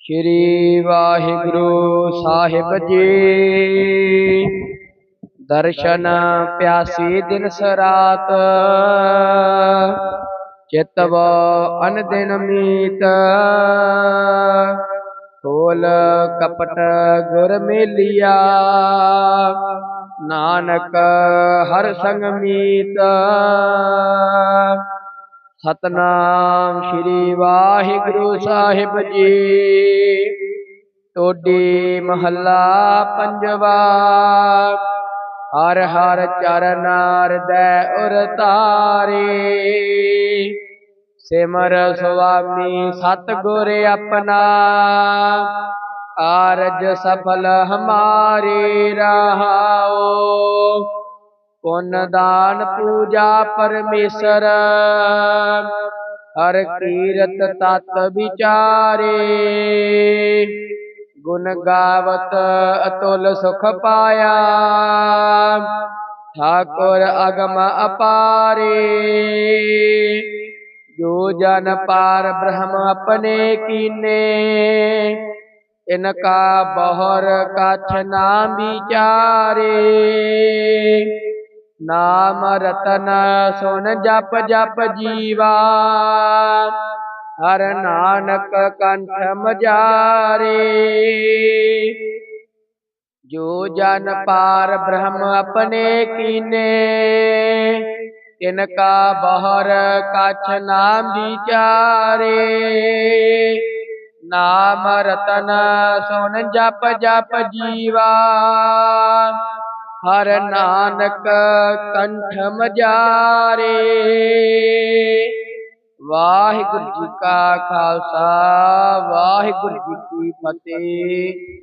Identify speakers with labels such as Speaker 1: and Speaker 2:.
Speaker 1: ਸ਼੍ਰੀ ਵਾਹਿਗੁਰੂ ਸਾਹਿਬ ਜੀ। ਦਰਸ਼ਨ ਪਿਆਸੀ ਦਿਨ ਸਰਾਤ ਚਿਤਵ ਅਨ ਦਿਨ ਮੀਤ। ਖੋਲ ਕਪਟ ਗੁਰ ਮੇਲਿਆ, ਨਾਨਕ ਹਰ ਸੰਗ ਮੀਤ। ਸਤਨਾਮ ਸ੍ਰੀ ਵਾਹਿਗੁਰੂ ਸਾਹਿਬ ਜੀ। ਟੋਡੀ ਮਹੱਲਾ ਪੰਜਵਾ। ਹਰ ਹਰ ਚਰਨ ਹਿਰਦੈ ਉਰ ਤਾਰੇ। ਸਿਮਰ ਸੁਆਮੀ ਸਤਿਗੁਰ ਆਪਣਾ। ਕਾਰਜ ਸਫਲ ਹਮਾਰੇ ਰਹਾਓ। ਪੁੰਨ ਦਾਨ ਪੂਜਾ ਪਰਮੇਸ਼ਰ। ਹਰ ਕੀਰਤ ਤਤ ਵਿਚਾਰੇ। ਗੁਣ ਗਾਵਤ ਅਤੁਲ ਸੁਖ ਪਾਇਆ। ਠਾਕੁਰ ਅਗਮ ਅਪਾਰੇ। ਜੋ ਜਨ ਪਾਰ ਬ੍ਰਹਮ ਆਪਣੇ ਕੀਨੇ। ਇਨਕਾ ਬਹੁਰ ਕਛ ਨਾਮ ਵਿਚਾਰੇ। ਨਾਮ ਰਤਨ ਸੁਨ ਜਪ ਜਪ ਜੀਵਾ। ਹਰ ਨਾਨਕ ਕੰਠ ਮਜਾਰੇ। ਜੋ ਜਨ ਪਾਰ ਬ੍ਰਹਮ ਆਪਣੇ ਕੀਨੇ ਤਿਨਕਾ ਬਹਰ ਕਛ ਨਾਮ ਵਿਚਾਰੇ ਨਾਮ ਰਤਨ ਸੁਨ ਜਪ ਜਪ ਜੀਵਾ। ਹਰ ਨਾਨਕ ਕੰਠ ਮਜਾਰੇ ਵਾਹਿਗੁਰੂ ਜੀ ਕਾ ਖਾਲਸਾ ਵਾਹਿਗੁਰੂ ਜੀ ਕੀ ਫਤਿਹ।